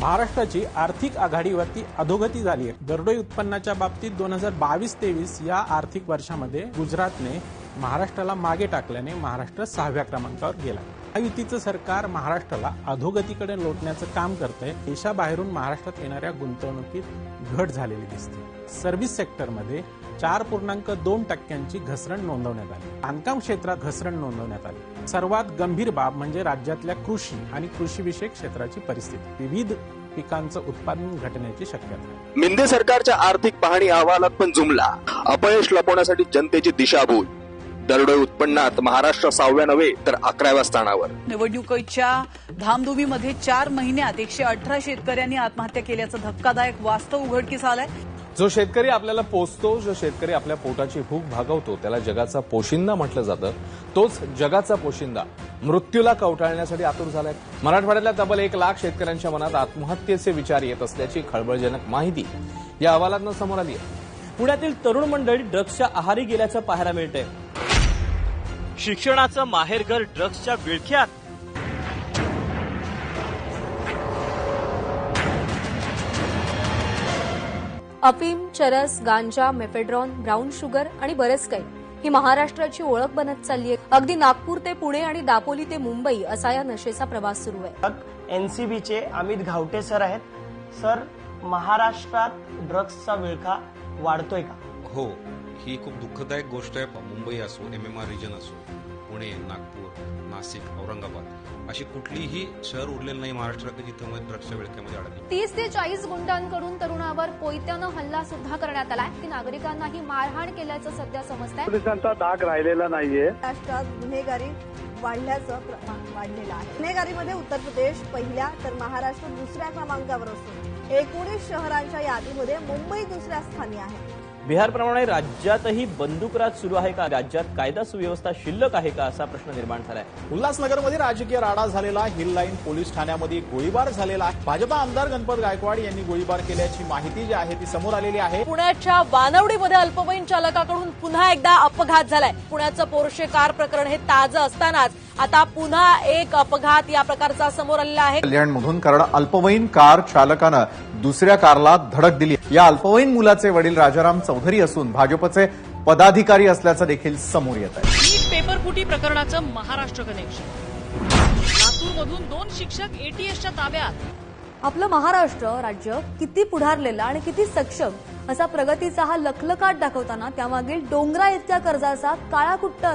महाराष्ट्राची आर्थिक आघाडीवरती अधोगती झाली आहे. दरडोई उत्पन्नाच्या बाबतीत दोन हजार बावीस तेवीस या आर्थिक वर्षामध्ये गुजरातने महाराष्ट्राला मागे टाकल्याने महाराष्ट्र सहाव्या क्रमांकावर गेला. महायुतीचं सरकार महाराष्ट्राला अधोगतीकडे लोटण्याचं काम करतंय. देशाबाहेरून महाराष्ट्रात येणाऱ्या गुंतवणुकीत घट झालेली दिसते. सर्व्हिस सेक्टरमध्ये चार पूर्णांक दोन टक्क्यांची घसरण नोंदवण्यात आली. बांधकाम क्षेत्रात घसरण नोंदवण्यात आली. सर्वात गंभीर बाब म्हणजे राज्यातल्या कृषी आणि कृषीविषयक क्षेत्राची परिस्थिती. विविध पिकांचं उत्पादन घटण्याची शक्यता. मिंदे सरकारच्या आर्थिक पाहणी अहवालात पण जुमला. अपयश लपवण्यासाठी जनतेची दिशाभूल. दरडोई उत्पन्नात महाराष्ट्र सहाव्या नव्हे तर अकराव्या स्थानावर. निवडणुकीच्या धामधुमीमध्ये चार महिन्यात एकशे अठरा शेतकऱ्यांनी आत्महत्या केल्याचं धक्कादायक वास्तव उघडकीस आलंय. जो शेतकरी आपल्याला पोचतो जो शेतकरी आपल्या पोटाची भूक भागवतो त्याला जगाचा पोशिंदा म्हटलं जातं. तोच जगाचा पोशिंदा. मृत्यूला कवटाळण्यासाठी आतुर झालाय. मराठवाड्यातल्या तब्बल एक लाख शेतकऱ्यांच्या मनात आत्महत्येचे विचार येत असल्याची खळबळजनक माहिती या अहवालातनं समोर आली आहे. पुण्यातील तरुण मंडळी ड्रग्सच्या आहारी गेल्याचं पाहायला मिळतंय. शिक्षणाचं माहेरघर ड्रग्सच्या विळख्यात? अफीम चरस गांजा मेफेड्रॉन ब्राऊन शुगर आणि बरेच काही ही महाराष्ट्राची ओळख बनत चालली आहे. अगदी नागपूर ते पुणे आणि दापोली ते मुंबई असा या नशेचा प्रवास सुरू आहे. एनसीबीचे अमित घावटे सर आहेत. सर महाराष्ट्रात ड्रग्सचा विळखा वाढतोय का? हो. ही खूप दुःखदायक गोष्ट आहे. मुंबई असो एम एम आर रिजन असो पुणे नागपूर नाशिक औरंगाबाद अशी कुठलीही शहर उरलेलं नाही महाराष्ट्रात जिथं मध्ये ड्रग्सच्या विळख्यामध्ये अडकले. तीस ते चाळीस गुंडांकडून तरुणावर कोयत्यानं हल्ला सुद्धा करण्यात आलाय. की नागरिकांनाही मारहाण केल्याचं सध्या समजतंय. पोलिसांचा धाक राहिलेला नाहीये. महाराष्ट्रात गुन्हेगारी वाढल्याचं प्रमाण वाढलेलं आहे. गुन्हेगारीमध्ये उत्तर प्रदेश पहिल्या तर महाराष्ट्र दुसऱ्या क्रमांकावर असून एकोणीस शहरांच्या यादीमध्ये मुंबई दुसऱ्या स्थानी आहे. बिहारप्रमाणे राज्यातही बंदूकराज सुरू आहे का? राज्यात कायदा सुव्यवस्था शिल्लक आहे का? असा प्रश्न निर्माण झालाय. उल्हासनगरमध्ये राजकीय राडा झालेला हिल लाईन पोलीस ठाण्यामध्ये गोळीबार झालेला. आहे भाजपा आमदार गणपत गायकवाड यांनी गोळीबार केल्याची माहिती जी आहे ती समोर आलेली आहे. पुण्याच्या वानवडीमध्ये अल्पवयीन चालकाकडून पुन्हा एकदा अपघात झालाय. पुण्याचं पोर्शे कार प्रकरण हे ताजं असतानाच आता पुन्हा एक अपघात या प्रकारचा समोर आलेला आहे. कल्याणमधून कारण अल्पवयीन कार चालकानं दुसऱ्या कारला धडक दिली. या अल्पवयीन मुलाचे वडील राजाराम चौधरी असून भाजपचे पदाधिकारी असल्याचं देखील समोर येत आहे. नीट पेपर फुटी प्रकरणाचं महाराष्ट्र कनेक्शन लातूरमधून दोन शिक्षक एटीएसच्या ताब्यात. आपलं महाराष्ट्र राज्य किती पुढारलेलं आणि किती सक्षम असा प्रगतीचा हा लखलकाट दाखवताना त्यामागील डोंगरा इतक्या कर्जाचा काळाकुट्ट